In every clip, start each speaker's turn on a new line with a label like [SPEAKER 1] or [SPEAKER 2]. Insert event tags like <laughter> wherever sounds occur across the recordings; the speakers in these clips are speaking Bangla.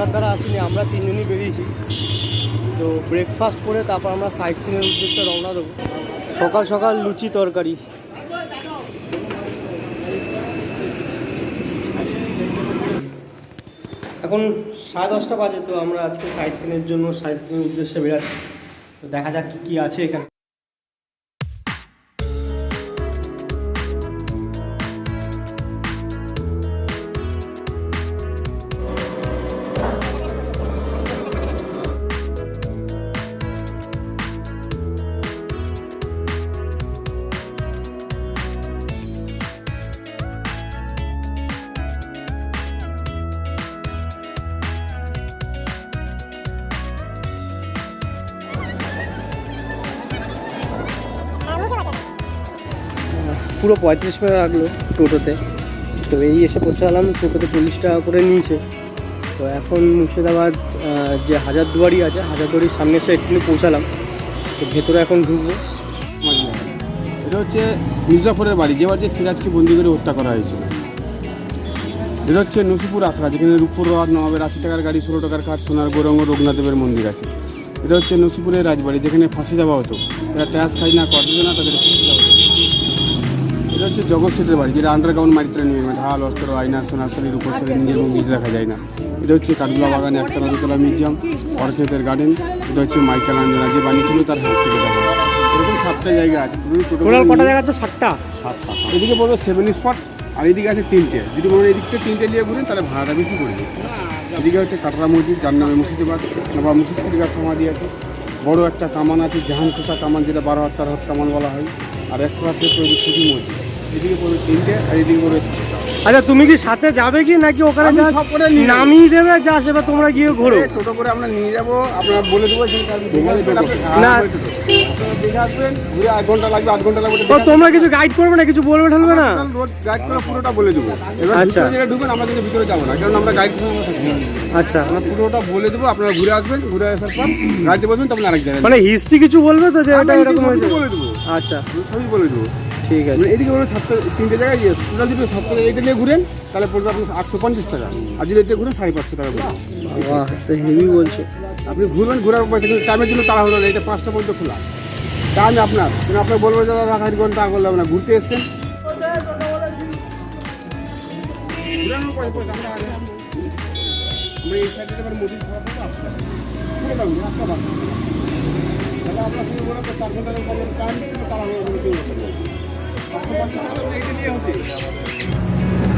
[SPEAKER 1] তুষার দ্বারা আসিনি, আমরা তিনজনই বেরিয়েছি। তো ব্রেকফাস্ট করে তারপর আমরা সাইট সিনের উদ্দেশ্যে রওনা দেবো। সকাল সকাল লুচি তরকারি। এখন সাড়ে দশটা বাজে, তো আমরা আজকে সাইট সিনের জন্য সাইট সিনের উদ্দেশ্যে বেরাচ্ছি। তো দেখা যাক কী কী আছে এখানে। পুরো পঁয়ত্রিশ মিনিট লাগল টোটোতে। তো এই এসে পৌঁছালাম, টোটোতে চল্লিশ টাকা করে নিয়েছে। তো এখন মুর্শিদাবাদ যে হাজারদুয়ারি আছে, হাজারদুয়ারির সামনে এসে একটু পৌঁছালাম। তো ভেতরে এখন ঢুকবো।
[SPEAKER 2] এটা হচ্ছে মির্জাফরের বাড়ি যে বাড়িতে সিরাজকে বন্দি করে হত্যা করা হয়েছিল এটা হচ্ছে নসিপুর আখড়া, যেখানে রূপপুর রথ নবাবের আশি টাকার গাড়ি, ষোলো টাকার খাট সোনার গৌরঙ্গ রঘুনাথদেবের মন্দির আছে। এটা হচ্ছে নসিপুরের রাজবাড়ি, যেখানে ফাঁসি দেওয়া হতো। এরা ট্যাক্স খাই না কর না তাদের ফাঁসি দেওয়া হতো। হচ্ছে জগৎ সেটের বাড়ি যেটা আন্ডারগ্রাউন্ড মাটিতে নিয়ে ঢাল অস্ত্র আয়না সোনাশালী রূপশালী নিজের মুখ নিজে দেখা যায় না। এটা হচ্ছে কাঠগোলা বাগান একতলা দুতলা মিউজিয়াম অরচেতের গার্ডেন এটা হচ্ছে মাইকেল আঞ্জনা যে বানিয়েছিল তার হাত থেকে দেখা এরকম সাতটা জায়গা আছে টোটাল
[SPEAKER 1] কটা জায়গা তো সাতটা?
[SPEAKER 2] সাতটা। এদিকে বলব সেভেন স্পট আর এদিকে আছে তিনটে। যদি বলুন এদিকটা তিনটে নিয়ে ঘুরেন তাহলে ভাড়াটা বেশি পড়বে এদিকে হচ্ছে কাটরা মসজিদ যার নামে মুর্শিদাবাদ নবাব মুর্শিদপুরিকার সমাধি আছে। বড় একটা কামান আছে জাহান খোসা কামান যেটা বারো হাত তেরো হাত কামান বলা হয়। আর একটা আছে তৈরি সুতি মসজিদ। এদিকে পড়বে তিনটে আর এদিকে পড়বে
[SPEAKER 1] আচ্ছা তুমি কি সাথে যাবে কি নাকি ওখানে নামিয়ে দেবে? যা সেবা তোমরা গিয়ে ঘোরো।
[SPEAKER 2] টোটো করে আমরা নিয়ে যাব আপনারা বলে দেবো
[SPEAKER 1] না।
[SPEAKER 2] আপনারা ঘুরে আধ ঘণ্টা লাগবে আধ ঘণ্টা লাগবে।
[SPEAKER 1] ও তোমরা কিছু গাইড করবে না? কিছু বলবে ঠলবে না?
[SPEAKER 2] রোড গাইড করে পুরোটা বলে দেবো। এবার
[SPEAKER 1] আচ্ছা।
[SPEAKER 2] ভিতরে যেটা ঢুকবেন আমরা কিন্তু ভিতরে যাব না কারণ আমরা গাইড করে না।
[SPEAKER 1] আচ্ছা।
[SPEAKER 2] আমরা পুরোটা বলে দেবো আপনারা ঘুরে আসবেন ঘুরে আসার পর গাড়িতে বসবেন তখন আরেক জায়গায়
[SPEAKER 1] মানে হিস্ট্রি কিছু বলবে তো যে এটা এরকম
[SPEAKER 2] বলে দেবো।
[SPEAKER 1] আচ্ছা।
[SPEAKER 2] সবই বলে দেবো।
[SPEAKER 1] ঠিক আছে।
[SPEAKER 2] মানে এদিকে বলে সাতটা তিনটে জায়গায় গিয়ে টোটাল যদি সাতটা এটা নিয়ে ঘুরেন তাহলে পড়বে আপনি আটশো পঞ্চাশ টাকা। আর যদি এটা ঘুরেন সাড়ে পাঁচশো টাকা পড়বে
[SPEAKER 1] হেভি বলছো।
[SPEAKER 2] আপনি ঘুরবেন ঘুরার পয়সা কিন্তু টাইমের জন্য তাড়াহুড়ো নেই এটা পাঁচটা পর্যন্ত খোলা। টাইম আপনার কিন্তু আপনার বলব যে দাদা আধ ঘণ্টা করলে হবে না। ঘুরতে এসছেন। আমরা এই সাইডে এবার মোদির খারাপ হবে আসতে হবে। পুরোটা ঘুরে রাস্তা তাহলে আপনার তো চার ঘণ্টার পরে টাইম তাড়াহুড়ো করে কেউ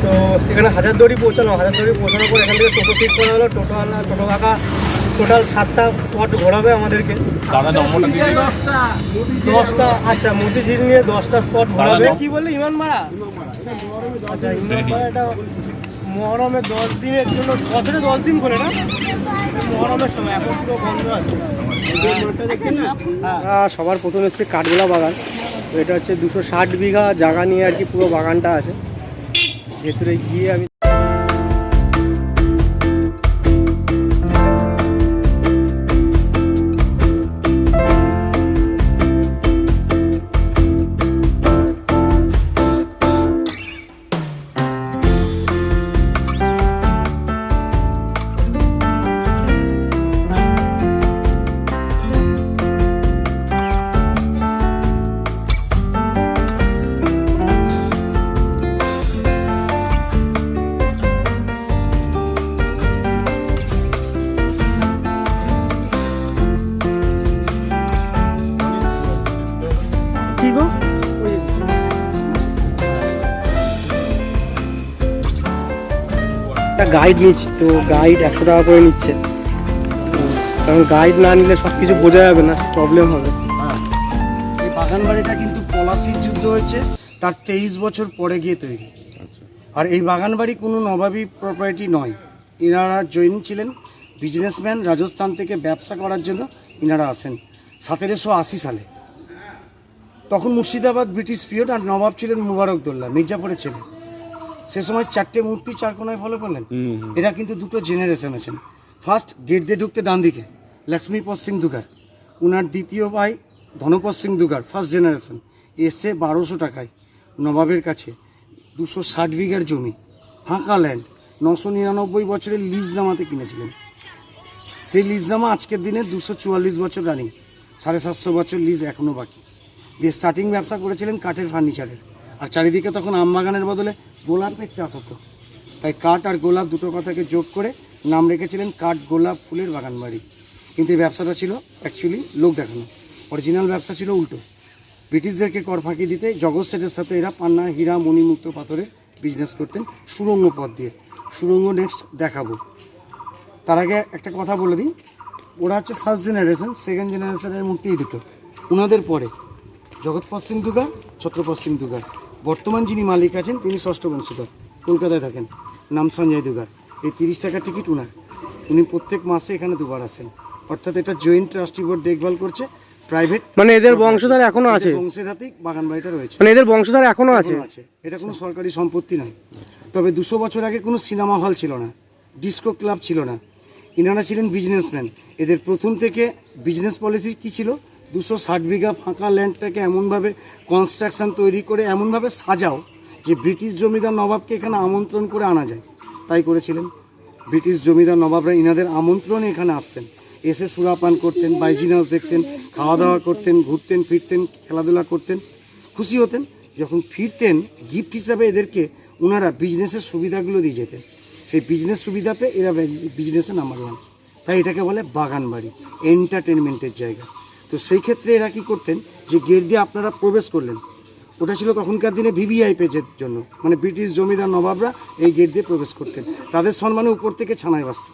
[SPEAKER 1] তো এখানে হাজারদুয়ারি পৌঁছানো হাজারদুয়ারি পৌঁছানোর পর এখান থেকে টোটো ঠিক করা হলো টোটো আলা টোটো কাকা টোটাল সাতটা স্পট ঘোরাবে আমাদেরকে। দশটা। আচ্ছা মতিঝিল নিয়ে দশটা স্পট ঘোরাবে। কি বললে ইমান মারা? আচ্ছা ইমান মারা এটা মহরমের দশ দিনের জন্য বছরে দশ দিন করে না? মহরমের সময় এখন পুরো বন্ধ আছে। হ্যাঁ। সবার প্রথম এসছে কাঠগোলা বাগান। এটা হচ্ছে দুশো ষাট বিঘা জায়গা নিয়ে আর কি পুরো বাগানটা আছে। ভেতরে গিয়ে আমি গাইড নিচ্ছি তো গাইড একশো টাকা করে নিচ্ছে। তো কারণ গাইড না নিলে সব কিছু বোঝা যাবে না প্রবলেম হবে।
[SPEAKER 3] এই বাগান বাড়িটা কিন্তু পলাশির যুদ্ধ হয়েছে তার তেইশ বছর পরে গিয়ে তৈরি। আর এই বাগান বাড়ি কোনো নবাবী প্রপার্টি নয়। এনারা জৈন ছিলেন বিজনেসম্যান রাজস্থান থেকে ব্যবসা করার জন্য ইনারা আসেন সতেরোশো আশি সালে। তখন মুর্শিদাবাদ ব্রিটিশ পিরিয়ড আর নবাব ছিলেন মুবারকদৌল্লা মির্জাপুরের ছেলে সে সময় চারটে মূর্তি চার কোনায় ফলো করলেন। এরা কিন্তু দুটো জেনারেশন আছেন ফার্স্ট গেট দিয়ে ঢুকতে ডান দিকে লক্ষ্মীপদ সিং দুগার উনার দ্বিতীয় ভাই ধনপদ সিং দুগার ফার্স্ট জেনারেশন এসে বারোশো টাকায় নবাবের কাছে দুশো ষাট বিঘার জমি ফাঁকা ল্যান্ড নশো নিরানব্বই বছরের লিজ নামাতে কিনেছিলেন। সেই লিজনামা আজকের দিনে দুশো চুয়াল্লিশ বছর রানিং সাড়ে সাতশো বছর লিজ এখনও বাকি। দিয়ে স্টার্টিং ব্যবসা করেছিলেন কাঠের ফার্নিচারের আর চারিদিকে তখন আম বাগানের বদলে গোলাপের চাষ হতো। তাই কাঠ আর গোলাপ দুটো কথাকে যোগ করে নাম রেখেছিলেন কাঠ গোলাপ ফুলের বাগান বাড়ি। কিন্তু এই ব্যবসাটা ছিল অ্যাকচুয়ালি লোক দেখানো। অরিজিনাল ব্যবসা ছিল উল্টো। ব্রিটিশদেরকে কর ফাঁকি দিতে জগৎ সেটের সাথে এরা পান্না, হীরা, মণিমুক্ত পাথরের বিজনেস করতেন সুরঙ্গ পথ দিয়ে। সুরঙ্গ নেক্সট দেখাবো। তার আগে একটা কথা বলে দিই। ওরা হচ্ছে ফার্স্ট জেনারেশন সেকেন্ড জেনারেশনের মূর্তি দুটো। ওনাদের পরে। জগৎপদ সিং দুগার ছত্রপদ সিং দুগার বর্তমান যিনি মালিক আছেন তিনি ষষ্ঠ বংশধর কলকাতায় থাকেন। নাম সঞ্জয় দুগার। এই তিরিশ টাকার টিকিট ওনার উনি প্রত্যেক মাসে এখানে দুবার আসেন। অর্থাৎ এটা জয়েন্ট ট্রাস্টি বোর্ড দেখভাল করছে প্রাইভেট
[SPEAKER 1] মানে এদের বংশধর এখনও আছে?
[SPEAKER 3] বংশের হাতেই বাগান বাড়িটা রয়েছে।
[SPEAKER 1] মানে এদের বংশধর এখনও আছে
[SPEAKER 3] এখনও আছে? এটা কোনো সরকারি সম্পত্তি নয়। তবে দুশো বছর আগে কোনো সিনেমা হল ছিল না ডিস্কো ক্লাব ছিল না। ইনারা ছিলেন বিজনেসম্যান এদের প্রথম থেকে বিজনেস পলিসি কি ছিল? দুশো ষাট বিঘা ফাঁকা ল্যান্ডটাকে এমনভাবে কনস্ট্রাকশন তৈরি করে এমনভাবে সাজাও যে ব্রিটিশ জমিদার নবাবকে এখানে আমন্ত্রণ করে আনা যায়। তাই করেছিলেন। ব্রিটিশ জমিদার নবাবরা ইনাদের আমন্ত্রণে এখানে আসতেন। এসে সুরাপান করতেন বাইজিনাস দেখতেন খাওয়া দাওয়া করতেন, ঘুরতেন, ফিরতেন, খেলাধুলা করতেন। খুশি হতেন যখন ফিরতেন গিফট হিসাবে এদেরকে ওনারা বিজনেসের সুবিধাগুলো দিয়ে যেতেন। সেই বিজনেস সুবিধা পেয়ে এরা বিজনেসে নাম্বার ওয়ান তাই এটাকে বলে বাগান বাড়ি এন্টারটেনমেন্টের জায়গা। তো সেই ক্ষেত্রে এরা কী করতেন যে গেট দিয়ে আপনারা প্রবেশ করলেন। ওটা ছিল তখনকার দিনে ভিভিআই পেজের জন্য। মানে ব্রিটিশ জমিদার নবাবরা এই গেট দিয়ে প্রবেশ করতেন। তাদের সম্মানে উপর থেকে ছানায় বাঁচত।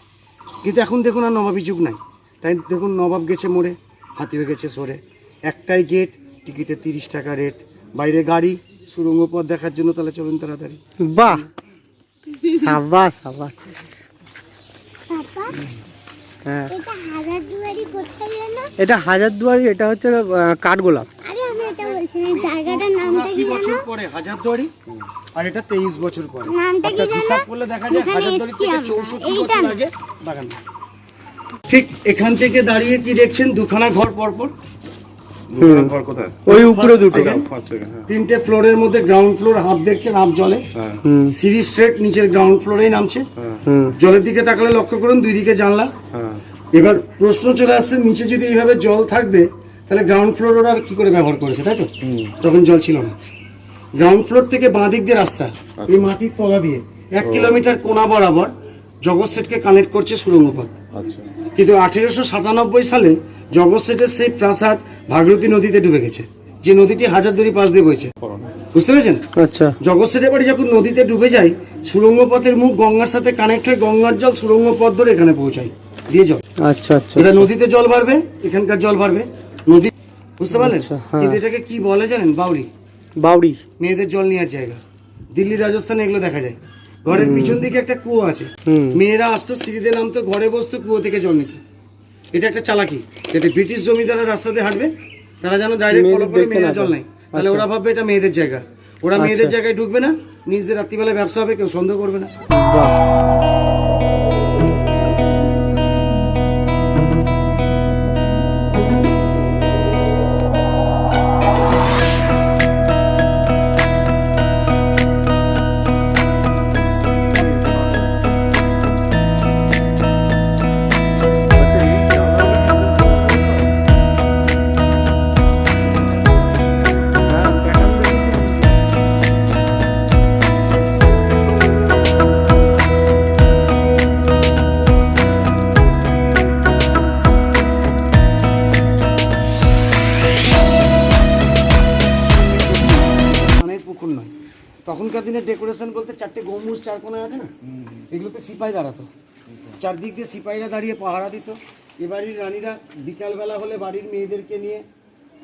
[SPEAKER 3] কিন্তু এখন দেখুন আর নবাবী যুগ নাই। তাই দেখুন নবাব গেছে মোড়ে হাতিবে গেছে সরে। একটাই গেট টিকিটে তিরিশ টাকা রেট। বাইরে গাড়ি সুরঙ্গ পথ দেখার জন্য তাহলে চলুন তাড়াতাড়ি।
[SPEAKER 1] বাহ! সাবাস। সাবাস। হ্যাঁ।
[SPEAKER 4] এটা হাজার দুয়ারি
[SPEAKER 1] এটা হাজারদুয়ারি এটা হচ্ছে কাঠ কাঠগোলাপ।
[SPEAKER 4] আরে আমি এটা বলছি না জায়গাটার নামটা
[SPEAKER 3] উনআশি বছর পরে হাজারদুয়ারি? আর এটা তেইশ বছর পরে।
[SPEAKER 4] নামটা
[SPEAKER 3] অর্থাৎ হিসাব করলে দেখা যায় হাজারদুয়ারি
[SPEAKER 4] এসছি
[SPEAKER 3] থেকে চৌষট্টি বছর আগে বাগান। ঠিক এখান থেকে দাঁড়িয়ে কি দেখছেন? দুখানা ঘর পরপর।
[SPEAKER 1] ওই উপরে দুটো।
[SPEAKER 2] হ্যাঁ।
[SPEAKER 3] তিনটে ফ্লোরের মধ্যে গ্রাউন্ড ফ্লোর হাফ দেখছেন হাফ জলে।
[SPEAKER 2] হ্যাঁ।
[SPEAKER 3] সিঁড়ি স্ট্রেট নিচের গ্রাউন্ড ফ্লোরেই নামছে। জলের দিকে তাকালে লক্ষ্য করুন দুই দিকে জানলা।
[SPEAKER 2] হ্যাঁ।
[SPEAKER 3] এবার প্রশ্ন চলে আসছে নিচে যদি এইভাবে জল থাকবে তাহলে গ্রাউন্ড ফ্লোর ওরা কি করে ব্যবহার করেছে তাই তো? তখন জল ছিল না। গ্রাউন্ড ফ্লোর থেকে বাঁ দিক দিয়ে রাস্তা এই মাটির তলা দিয়ে। এক কিলোমিটার কোনা বরাবর জগৎ সেটকে কানেক্ট করছে সুরঙ্গ পথ
[SPEAKER 2] আচ্ছা।
[SPEAKER 3] কিন্তু আঠেরোশো সাতানব্বই সালে জগৎ সেটের সেই প্রাসাদ ভাগীরথী নদীতে ডুবে গেছে। যে নদীটি হাজারদুয়ারি পাশ দিয়ে বইছে। বুঝতে পেরেছেন?
[SPEAKER 1] আচ্ছা।
[SPEAKER 3] জগৎ সেটের বাড়ি যখন নদীতে ডুবে যায় সুরঙ্গ পথের মুখ গঙ্গার সাথে কানেক্ট হয়ে গঙ্গার জল সুরঙ্গ পথ ধরে এখানে পৌঁছায় দিয়ে জল।
[SPEAKER 1] আচ্ছা আচ্ছা
[SPEAKER 3] এটা নদীতে জল বাড়বে এখানকার জল বাড়বে। নদী বুঝতে পারলেন?
[SPEAKER 1] আচ্ছা, হ্যাঁ।
[SPEAKER 3] কিন্তু এটাকে কি বলে জানেন? বাউরি
[SPEAKER 1] বাউরি
[SPEAKER 3] মেয়েদের জল নেওয়ার জায়গা। দিল্লি রাজস্থানে এগুলো দেখা যায়। ঘরের পিছন দিকে একটা কুয়ো আছে। মেয়েরা আসতো সিঁড়িতে নামতো ঘরে বসতো কুয়ো থেকে জল নিত। এটা একটা চালাকি। যাতে ব্রিটিশ জমিদাররা রাস্তা দিয়ে হাঁটবে তারা যেন ডাইরেক্ট ফলো করে
[SPEAKER 1] মেয়েদের
[SPEAKER 3] জল
[SPEAKER 1] নেয়।
[SPEAKER 3] নাই তাহলে ওরা ভাববে এটা মেয়েদের জায়গা। ওরা মেয়েদের জায়গায় ঢুকবে না নিজেদের রাত্রিবেলায় ব্যবসা হবে কেউ সন্দেহ করবে না। ডেকোরেশন বলতে চারটে গম্বুজ চার কোনায় আছে না? এগুলোতে সিপাই দাঁড়াতো। চারদিক দিয়ে সিপাহীরা দাঁড়িয়ে পাহারা দিত। এ বাড়ির রানীরা বিকালবেলা হলে বাড়ির মেয়েদেরকে নিয়ে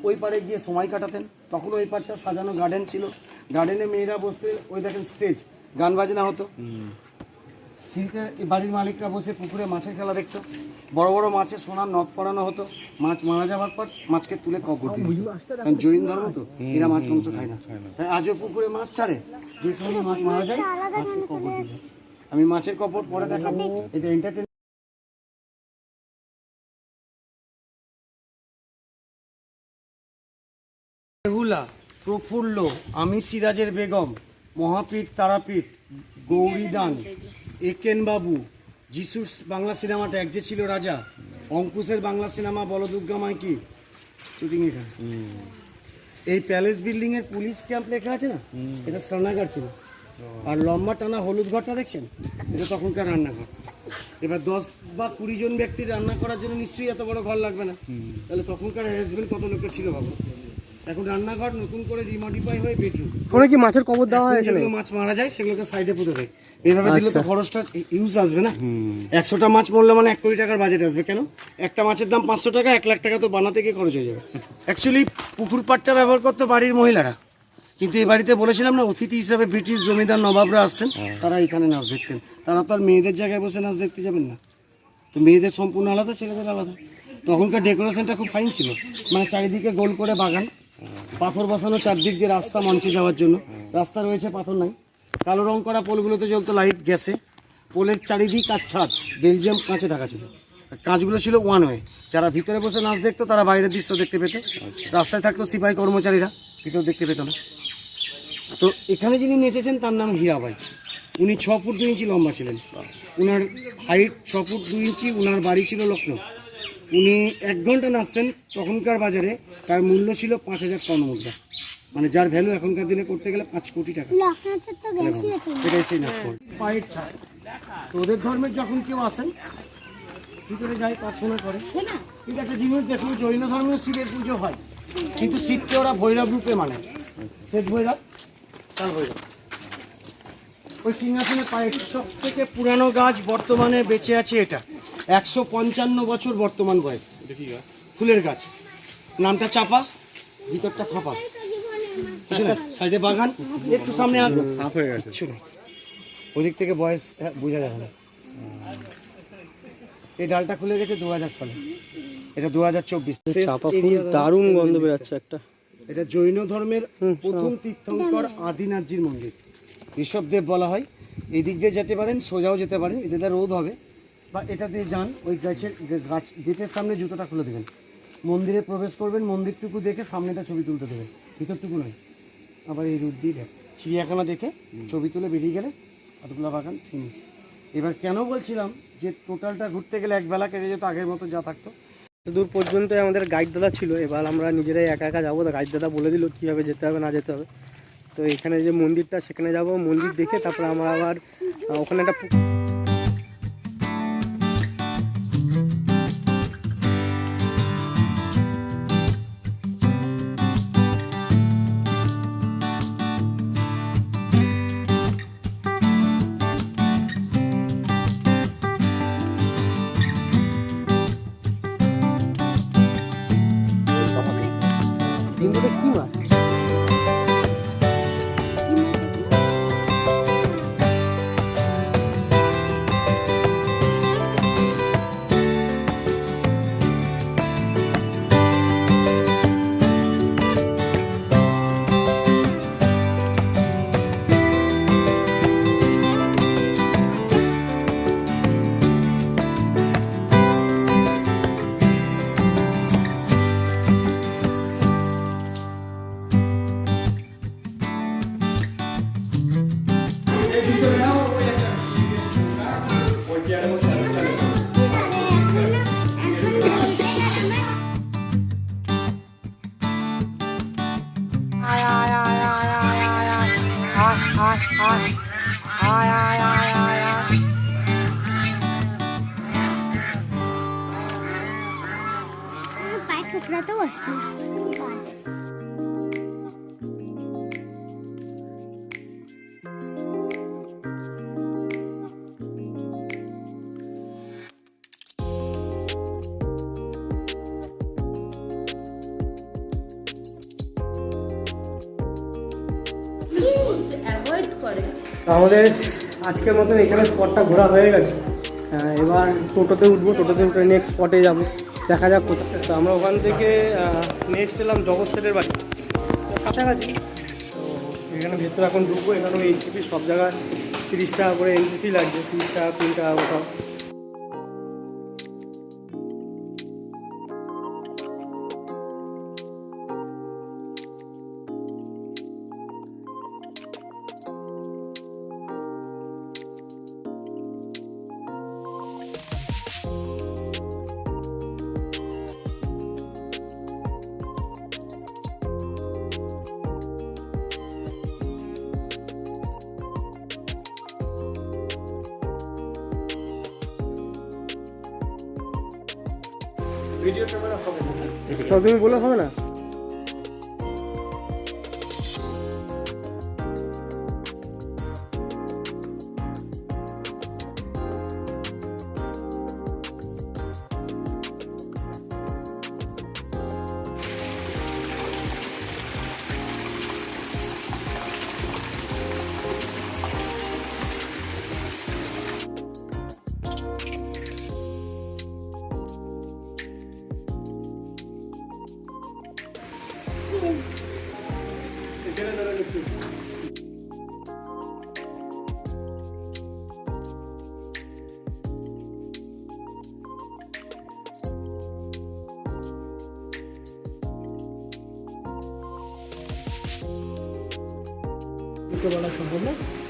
[SPEAKER 3] ওই পারে গিয়ে সময় কাটাতেন। তখন ওই পারটা সাজানো গার্ডেন ছিল। গার্ডেনে মেয়েরা বসতে ওই দেখেন স্টেজ গান বাজনা হতো। এই বাড়ির মালিকরা বসে পুকুরে মাছের খেলা দেখতো। বড় বড় মাছের সোনার নখ পরানো হতো। মাছ মারা যাওয়ার পর মাছকে তুলে কবর দিত। কারণ জৈন ধর্ম তো, এরা মাছ মাংস খায় না। তাই আজও পুকুরে মাছ ছাড়ে। যে যেখানে মাছ মারা যায়, মাছকে কবর দিত। আমি মাছের কবর পরে দেখাবো। এটা এন্টারটেন বেহুলা, প্রফুল্ল আমি সিরাজের বেগম মহাপীঠ তারাপীঠ গৌরীদান। একেন বাবু? যিশুর বাংলা সিনেমাটা এক যে ছিল রাজা অঙ্কুশের বাংলা সিনেমা বলদুর্গা মাইকি। শুটিং এখানে এই প্যালেস বিল্ডিং এর পুলিশ ক্যাম্প লেখা আছে না? এটা স্নানাগার ছিল। আর লম্বা টানা হলুদ ঘরটা দেখছেন? এটা তখনকার রান্নাঘর। এবার দশ বা কুড়ি জন ব্যক্তির রান্না করার জন্য নিশ্চয়ই এত বড় ঘর লাগবে না। তাহলে তখনকার অ্যারেঞ্জমেন্ট কত লোকের ছিল বাবু? এখন রান্নাঘর নতুন করে রিমডিফাই হয়ে বেডরুম
[SPEAKER 1] ওখানে কি মাছের কবর দেওয়া হয়
[SPEAKER 3] যেগুলো মাছ মারা যায় সেগুলোকে সাইডে পুঁতে দেয়। এইভাবে দিলে তো খরচটা ইউজ আসবে না। একশোটা মাছ মরলে মানে এক কোটি টাকার বাজেট আসবে। কেন? একটা মাছের দাম পাঁচশো টাকা এক লাখ টাকা তো বানাতে গিয়ে খরচ হয়ে যাবে। অ্যাকচুয়ালি পুকুর পাড়টা ব্যবহার করতো বাড়ির মহিলারা। কিন্তু এই বাড়িতে বলেছিলাম না অতিথি হিসাবে ব্রিটিশ জমিদার নবাবরা আসতেন তারা এখানে নাচ দেখতেন। তারা তো আর মেয়েদের জায়গায় বসে নাচ দেখতে যাবেন না। তো মেয়েদের সম্পূর্ণ আলাদা ছেলেদের আলাদা। তখনকার ডেকোরেশনটা খুব ফাইন ছিল। মানে চারিদিকে গোল করে বাগান। পাথর বসানো চারদিক দিয়ে রাস্তা মঞ্চে যাওয়ার জন্য। রাস্তা রয়েছে, পাথর নাই। কালো রং করা পোলগুলোতে জ্বলতো লাইট, গ্যাসে। পোলের চারিদিক আর ছাদ, বেলজিয়াম কাঁচে ঢাকা ছিল। কাঁচগুলো ছিল ওয়ান ওয়ে। যারা ভিতরে বসে নাচ দেখতো, তারা বাইরের দৃশ্য দেখতে পেত। রাস্তায় থাকতো সিপাহী কর্মচারীরা, ভিতর দেখতে পেত না। তো এখানে যিনি নেচেছেন, তার নাম হীরাবাই উনি ছ ফুট দুই ইঞ্চি লম্বা ছিলেন। উনার হাইট ছ ফুট দুই ইঞ্চি, উনার বাড়ি ছিল লখনৌ উনি এক ঘণ্টা নাচতেন তখনকার বাজারে তার মূল্য ছিল পাঁচ হাজার স্বর্ণ মুদ্রা। মানে যার ভ্যালু এখনকার দিনে করতে গেলে পাঁচ কোটি টাকা। এটাই সেই নাচ পায়ের ছাড় তো ওদের ধর্মের যখন কেউ আসেন ভিতরে যাই প্রার্থনা করে? ঠিক একটা জিনিস দেখুন জৈন ধর্মেও শিবের পুজো হয়। কিন্তু শিবকে ওরা ভৈরব রূপে মানে। শ্বেত ভৈরব তার ভৈরব। ওই সিংহাসনের পায়ে সব থেকে পুরানো গাছ বর্তমানে বেঁচে আছে এটা। একশো পঞ্চান্ন বছর বর্তমান বয়স। ফুলের গাছ। নামটা চাপা ভিতরটা ফাঁপা। কিছু না সাইডে বাগান একটু সামনে আসবে কিছু ওদিক থেকে বয়স হ্যাঁ, বোঝা যাবে না। এই ডালটা খুলে গেছে দু হাজার সালে। এটা দু হাজার চব্বিশ
[SPEAKER 1] চাপা ফুল দারুণ গন্ধ বেরোচ্ছে একটা।
[SPEAKER 3] এটা জৈন ধর্মের প্রথম তীর্থঙ্কর আদিনাথজির মন্দির। ঋষভদেব বলা হয়। এদিক দিয়ে যেতে পারেন সোজাও যেতে পারেন এটাতে রোদ হবে। বা এটা দিয়ে যান, ওই গাছের গাছ গেটের সামনে জুতোটা খুলে দেবেন। মন্দিরে প্রবেশ করবেন, মন্দিরটুকু দেখে সামনেটা ছবি তুলতে দেবেন। ভিতরটুকু নয়। আবার এই রোদ দিয়ে দেখ চিড়িয়াখানা দেখে ছবি তুলে বেরিয়ে গেলে আটগুলা বাগান ফিনিশ এবার কেন বলছিলাম যে টোটালটা ঘুরতে গেলে এক বেলা কেটে যেত, আগের মতো যা থাকতো।
[SPEAKER 1] দূর পর্যন্ত আমাদের গাইড দাদা ছিল, এবার আমরা নিজেরাই একা একা যাব। গাইড দাদা বলে দিল কীভাবে যেতে হবে, না যেতে হবে। তো এখানে যে মন্দিরটা, সেখানে যাব। মন্দির দেখে তারপর আমরা আবার ওখানে একটা আমাদের আজকের মতন এখানে স্পটটা ঘোরা হয়ে গেছে। এবার টোটোতে উঠবো, টোটোতে উঠে নেক্সট স্পটে যাব। দেখা যাক কোথায়। তো আমরা ওখান থেকে নেক্সট এলাম জগৎ সেটের বাড়ি। কাছাকাছি। এখানে ভেতরে এখন ঢুকবো, এখানেও এন্ট্রি সব জায়গায় তিরিশ টাকা করে এন্ট্রি ফি লাগছে তিরিশ টাকা কুড়ি টাকা কোথাও তুমি বলে হবে না?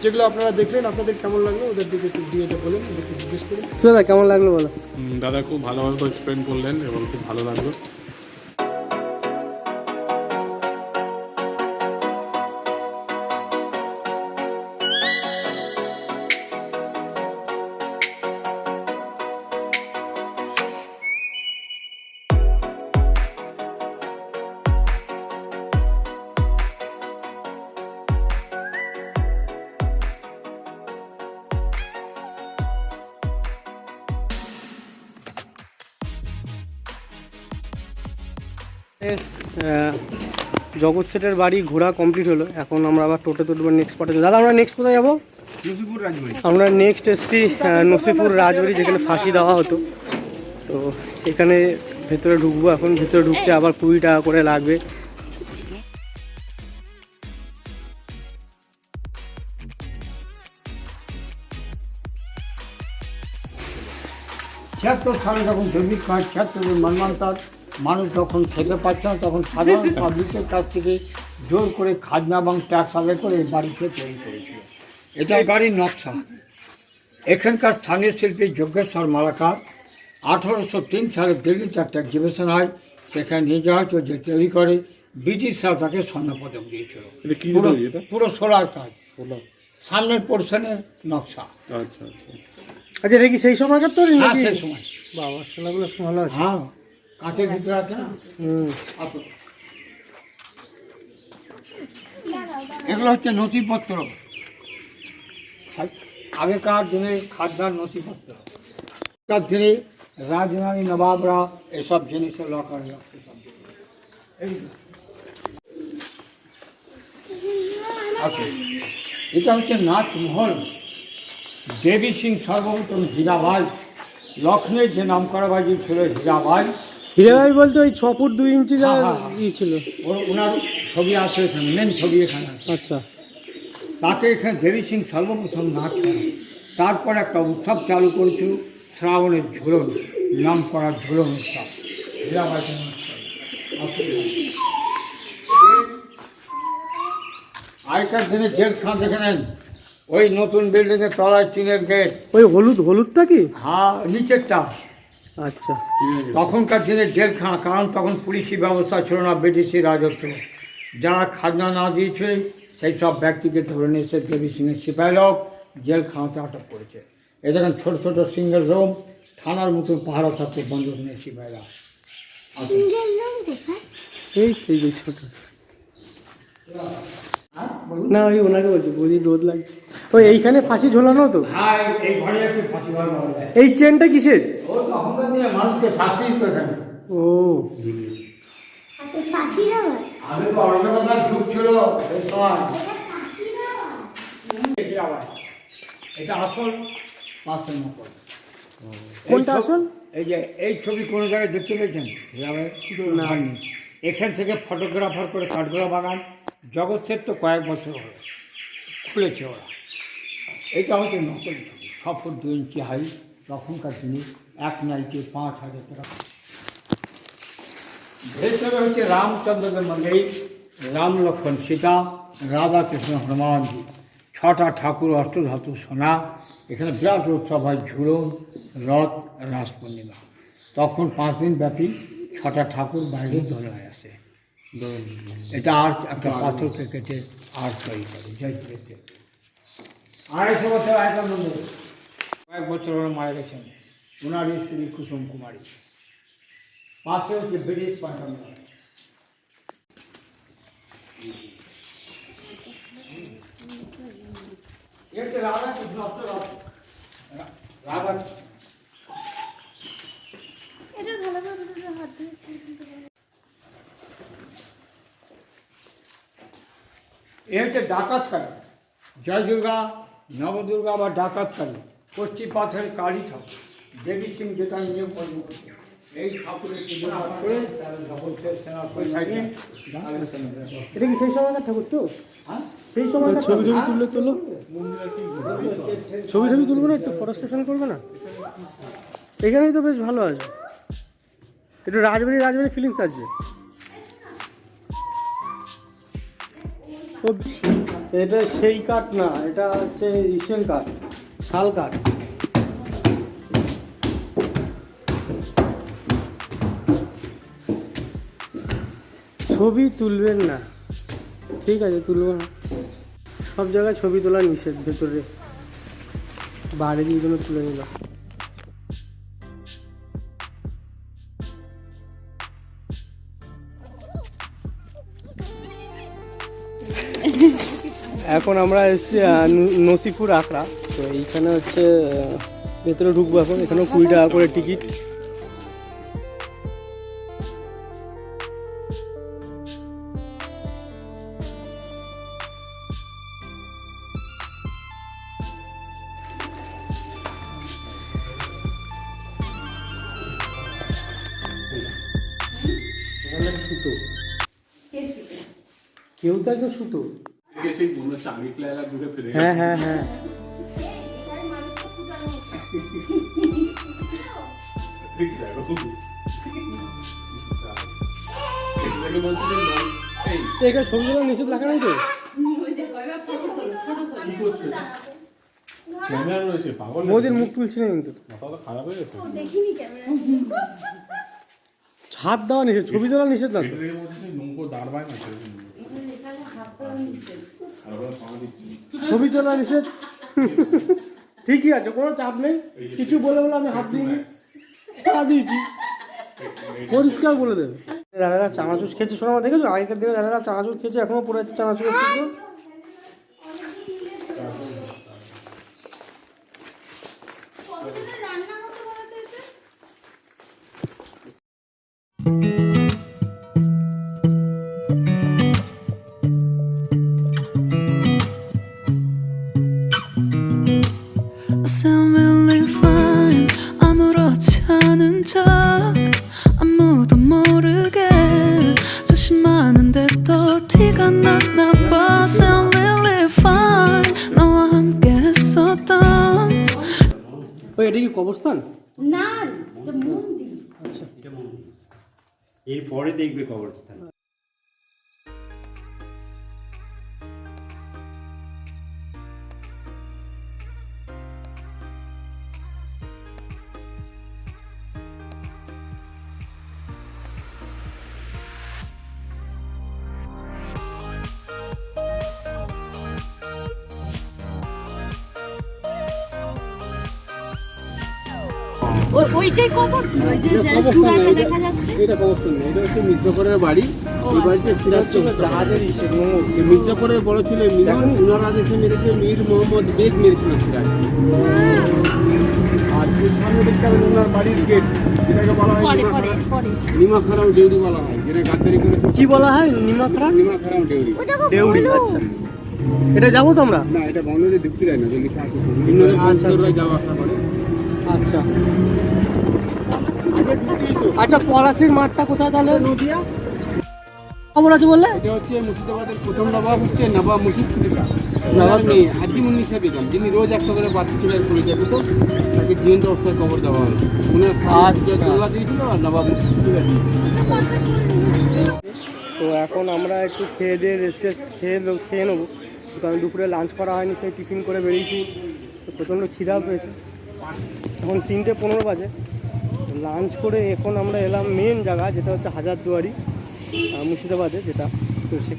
[SPEAKER 5] যেগুলো আপনারা দেখলেন আপনাদের কেমন লাগল? ওদের দিকে একটু দিয়ে বলেন জিজ্ঞেস করুন।
[SPEAKER 1] দাদা কেমন লাগল বলো?
[SPEAKER 6] দাদা খুব ভালোভাবে এক্সপ্লেন করলেন এবং খুব ভালো লাগল।
[SPEAKER 1] জগৎ সেটের বাড়ি ঘোরা কমপ্লিট হলো। এখন আমরা আবার টোটো তুলবো নেক্সট স্পটে দাদা আমরা নেক্সট কোথায় যাব? আমরা নেক্সট এসছি নসিপুর রাজবাড়ি যেখানে ফাঁসি দেওয়া হতো। তো এখানে ভেতরে ঢুকবো এখন। ভেতরে ঢুকতে আবার কুড়ি টাকা করে লাগবে।
[SPEAKER 5] ছিয়াত্তর সালে যখন জৈবিক কাজ ছিয়াত্তরের মর্মান্তার মানুষ যখন খেতে পারছে না তখন সাধারণ <laughs> পাবলিকের কাছ থেকে জোর করে খাজনা এবং ট্যাক্স আদায় করে এই বাড়িতে তৈরি করেছিল। এটা এই বাড়ির নকশা। এখানকার স্থানীয় শিল্পী যজ্ঞেশ্বর মালাকার আঠারোশো তিন সালে দিল্লিতে একটা এক্সিবিশন হয় সেখানে নিয়ে যাওয়া হয়েছিল যে তৈরি করে ব্রিটিশরা তাকে স্বর্ণপদক দিয়েছিল। পুরো
[SPEAKER 6] তৈরি
[SPEAKER 5] পুরো সোলার কাজ। সামনের পোর্শনের নকশা।
[SPEAKER 6] আচ্ছা আচ্ছা।
[SPEAKER 1] আচ্ছা এটা কি সেই সময়কার তো
[SPEAKER 5] হ্যাঁ সেই সময়।
[SPEAKER 1] বাবা সোনাগুলো ভালো আছে।
[SPEAKER 5] হ্যাঁ। কাঁচের ভিতরে আছে না? এগুলো হচ্ছে নথিপত্র। আগেকার দিনে খাজনার নথিপত্র। আগেকার দিনে রাজধানী নবাবরা এসব জিনিসে লকারে রাখতে। এটা হচ্ছে নাচমহল। দেবী সিং সর্বপ্রথম হীরাবাই লক্ষ্ণের যে নাম করা বাজি ছিল হীরাবাই
[SPEAKER 1] বলতে ওই ছ ফুট দুই ইঞ্চি যা
[SPEAKER 5] হ্যাঁ, হ্যাঁ, হ্যাঁ।
[SPEAKER 1] ই ছিল।
[SPEAKER 5] ওনার ছবি আছে এখানে মেন ছবি এখানে
[SPEAKER 1] আচ্ছা।
[SPEAKER 5] তাকে এখানে দেবী সিং সর্বপ্রথম নাচ করে তারপর একটা উৎসব চালু করেছিল শ্রাবণের ঝুলন নাম করা ঝুলন উৎসব। আগেকার দিনে জেলখানা দেখে নেন ওই নতুন বিল্ডিংয়ের তলায় টিনের গেট
[SPEAKER 1] ওই হলুদ হলুদটা কি?
[SPEAKER 5] হ্যাঁ নিচেরটা।
[SPEAKER 1] আচ্ছা।
[SPEAKER 5] তখনকার দিনে জেলখানা কারণ তখন পুলিশি ব্যবস্থা ছিল না ব্রিটিশি রাজত্ব। যারা খাজনা না দিয়েছে সেই সব ব্যক্তিকে ধরে নিয়ে এসে দেবী সিংহের সিপাহীলোক জেলখানাতে আটক করেছে। এ দেখেন ছোটো ছোটো সিঙ্গেল রুম থানার মতন পাহারা থাকতে বন্ধ নিয়ে সিপাহীরা।
[SPEAKER 1] এই সেই ছোট। না ওই ওনাকে বলছি বৌদি রোদ লাগছে। ওই এইখানে ফাঁসি ঝোলানো তো
[SPEAKER 5] হ্যাঁ এই- এই ঘরে একটু ফাঁসি বার
[SPEAKER 1] এই চেনটা কিসের?
[SPEAKER 5] ও মানুষকে শাস্তি দিত
[SPEAKER 1] ও।
[SPEAKER 4] ফাঁসি
[SPEAKER 5] তো ছিল
[SPEAKER 4] এটা ফাঁসি।
[SPEAKER 5] এটা আসল পাশের নকল
[SPEAKER 1] কোনটা
[SPEAKER 5] এই
[SPEAKER 1] আসল?
[SPEAKER 5] এই যে এই ছবি কোনো জায়গায় দেখতে পেয়েছেন? গ্রামের হয়নি। এখান থেকে ফটোগ্রাফার করে কাঠগোলা বাগান। জগৎ সেট তো কয়েক বছর হলো খুলেছে ওরা। এটা হচ্ছে নকল ছবি ছ ফুট দু ইঞ্চি হাই তখনকার জিনিস এক নাইটে পাঁচ হাজার টাকা ভেতরে হচ্ছে রামচন্দ্রের মন্দির রাম লক্ষ্মণ সীতা রাধা কৃষ্ণ হনুমানজি ছটা ঠাকুর অষ্টধাতু সোনা এখানে বিরাট উৎসব হয় ঝুলন রথ রাস পূর্ণিমা। তখন পাঁচ দিন ব্যাপী ছটা ঠাকুর বাইরে দোলায় আসে। এটা আর একটা পাথরকে কেটে আর তৈরি করে জয় করেছে আড়াইশো বছর একানন্দ কয়েক বছর হলো মারা গেছেন। ওনার স্ত্রী কুসুম কুমারী। পাশে হচ্ছে ব্রিটিশ পাঠানো। একটা রাধা কৃষ্ণ অষ্ট রাধা
[SPEAKER 4] এটা ভালো করে হাত ধরে
[SPEAKER 5] এ হচ্ছে ডাকাতকারী জয় দুর্গা নবদুর্গা বা ডাকাতকারী পশ্চিম পাথরের কালী ঠাকুর দেবী সিং যেটা নিয়ে কর্ম এই ঠাকুরের পুজো করে তারা যখন করে থাকে
[SPEAKER 1] এটা কি সেই সময়কার ঠাকুর তো?
[SPEAKER 5] হ্যাঁ?
[SPEAKER 1] সেই সময়কার ছবি টবি তুললে তুলো ছবি টবি তুলবে না? একটু ফটো স্টেশন করবে না? এখানেই তো বেশ ভালো আছে। একটু রাজবাড়ি রাজবাড়ি ফিলিংস আছে। ও, এটা সেই কাঠ না এটা হচ্ছে ইসেন কাঠ শাল কাঠ। ছবি তুলবেন না। ঠিক আছে তুলবো না। সব জায়গায় ছবি তোলা নিষেধ ভেতরে। বাইরে দিয়ে জন্য তুলে নিলাম। এখন আমরা এসেছি নসিপুর আখড়া। তো এইখানে হচ্ছে ভেতরে ঢুকবো এখন। এখানেও কুড়ি টাকা করে টিকিট। সুতো। কেউ তো একদম সুতো
[SPEAKER 6] সেই মনে হচ্ছে আমি প্লেয়ার দূরে ফিরে
[SPEAKER 1] হ্যাঁ হ্যাঁ হ্যাঁ।
[SPEAKER 6] ঠিক আছে এটাকে বলছে যে নয় এই।
[SPEAKER 1] এখানে ছবি তোলা নিষেধ লেখা নাই তো? মোদির মুখ তুলছি না কিন্তু।
[SPEAKER 6] হয়ে
[SPEAKER 1] হাত দেওয়া নিষেধ ছবি তোলা নিষেধ না
[SPEAKER 6] দাঁড়ায় না
[SPEAKER 1] ছবি তোলা নিষেধ? ঠিকই আছে, কোনো চাপ নেই। কিছু বলে বলে আমি হাত দিইনি। দিয়েছি। পরিষ্কার বলে দেবে। দাদারা চানাচুর খেয়েছে, শোনা দেখেছ? আগেকার দিনে দাদারা চানাচুর খেয়েছে, এখনও পড়ে আছে চানাচুরের টুকরো
[SPEAKER 4] কতদিনের
[SPEAKER 1] কবরস্থান
[SPEAKER 4] না এটা মন্দির।
[SPEAKER 7] এরপরে দেখবে কবরস্থান।
[SPEAKER 4] ওইটাই কবর? ওই যে যে চূড়াটা দেখা যাচ্ছে।
[SPEAKER 2] এটা কবরস্থান না এটা হচ্ছে মির্জাপুরের বাড়ি। এই বাড়িতে সিরাজ
[SPEAKER 1] জাহাজের
[SPEAKER 2] মির্জাপুরের বড় ছিল উনার আদেশে মেরেছে মীর মোহাম্মদ বেগ মেরেছিল সিরাজকে আর সামনে দেখতে পাবেন ওনার বাড়ির গেট যেটাকে বলা হয় ডেউরি বলা হয় যেটা গাদ্দারি করেছে
[SPEAKER 1] কি বলা হয়?
[SPEAKER 2] ডেউরি।
[SPEAKER 1] আচ্ছা।
[SPEAKER 8] এটা যাব তোমরা?
[SPEAKER 9] না এটা বাউন্ডারি ঢুকতে দেয় না যে লেখা আছে। তো। বিভিন্ন
[SPEAKER 8] আচ্ছা,
[SPEAKER 9] যাওয়া আসা করে।
[SPEAKER 8] আচ্ছা। আচ্ছা পলাশির মাঠটা কোথায় তাহলে? নদিয়া। খবর আছে বললে?
[SPEAKER 9] এটা হচ্ছে মুর্শিদাবাদের প্রথম নবাব হচ্ছে নবাব নবাব বেগম যিনি রোজ একটা করে বাচ্চা ছেলের করে যাবে তো তাকে জীবন্ত অবস্থায় কবর দেওয়া হয়। উনি
[SPEAKER 8] আচ্ছা।
[SPEAKER 9] তোলা দিয়েছিল আর নবাব
[SPEAKER 8] তো এখন আমরা একটু খেয়ে দিয়ে রেস্টে খেয়ে খেয়ে নেব। কারণ দুপুরে লাঞ্চ করা হয়নি সেই টিফিন করে বেরিয়েছি। তো প্রচণ্ড খিদা পেয়েছে। এখন তিনটে পনেরো বাজে। লাঞ্চ করে এখন আমরা এলাম মেন জায়গা যেটা হচ্ছে হাজারদুয়ারি মুর্শিদাবাদে যেটা তো সে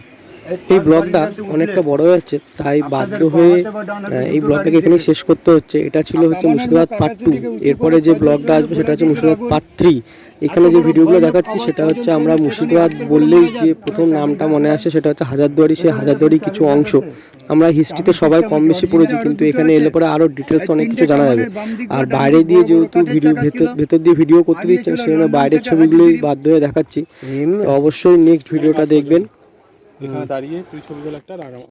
[SPEAKER 8] এই ব্লগটা অনেকটা বড় যাচ্ছে তাই বাধ্য হয়ে এই ব্লগটাকে এখানেই শেষ করতে হচ্ছে। এটা ছিল হচ্ছে মুর্শিদাবাদ পার্ট টু এরপরে যে ব্লগটা আসবে সেটা হচ্ছে মুর্শিদাবাদ পার্ট থ্রি এখানে যে ভিডিওগুলো দেখাচ্ছি সেটা হচ্ছে আমরা মুর্শিদাবাদ বললেই যে প্রথম নামটা মনে আসে সেটা হচ্ছে হাজারদুয়ারি। সেই হাজারদুয়ারি কিছু অংশ। আমরা হিস্ট্রিতে সবাই কম বেশি পড়েছি, কিন্তু এখানে এলে পরে আরও ডিটেলস অনেক কিছু জানা যাবে। আর বাইরে দিয়ে যেহেতু ভিডিও ভেতর ভেতর দিয়ে ভিডিও করতে দিচ্ছেন, সেজন্য বাইরের ছবিগুলোই বাধ্য হয়ে দেখাচ্ছি। অবশ্যই নেক্সট ভিডিওটা দেখবেন।
[SPEAKER 6] এখানে দাঁড়িয়ে তুই ছবিগুলো একটা